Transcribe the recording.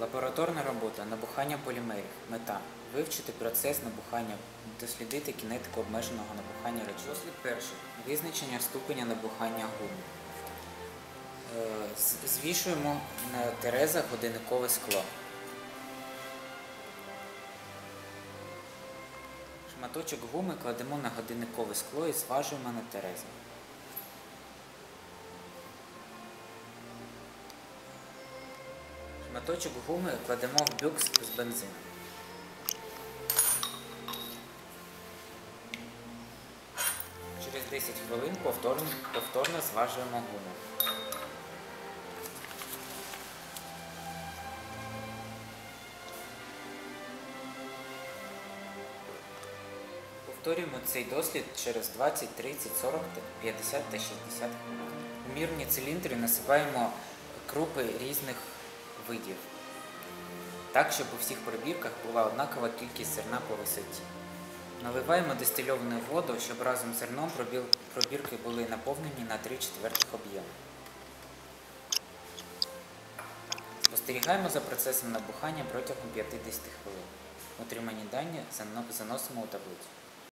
Лабораторна робота набухання полімерів. Мета вивчити процес набухання, дослідити кінетику обмеженого набухання речовин. Дослід перший. Визначення ступеня набухання гуми. Е, Звішуємо на терезах годинникове скло. Шматочок гуми кладемо на годинникове скло і зважуємо на терезах. Шматочок гуми кладемо в бюкс з бензином. Через 10 хвилин повторно, повторно зважуємо гуму. Повторюємо цей дослід через 20, 30, 40, 50 та 60 хвилин. У мірні циліндри насипаємо крупи різних видів, так, щоб у всіх пробірках була однакова кількість зерна по висоті. Наливаємо дистильовану воду, щоб разом з зерном пробірки були наповнені на 3 четвертих об'єму. Спостерігаємо за процесом набухання протягом 50 хвилин. Отримані дані заносимо у таблицю.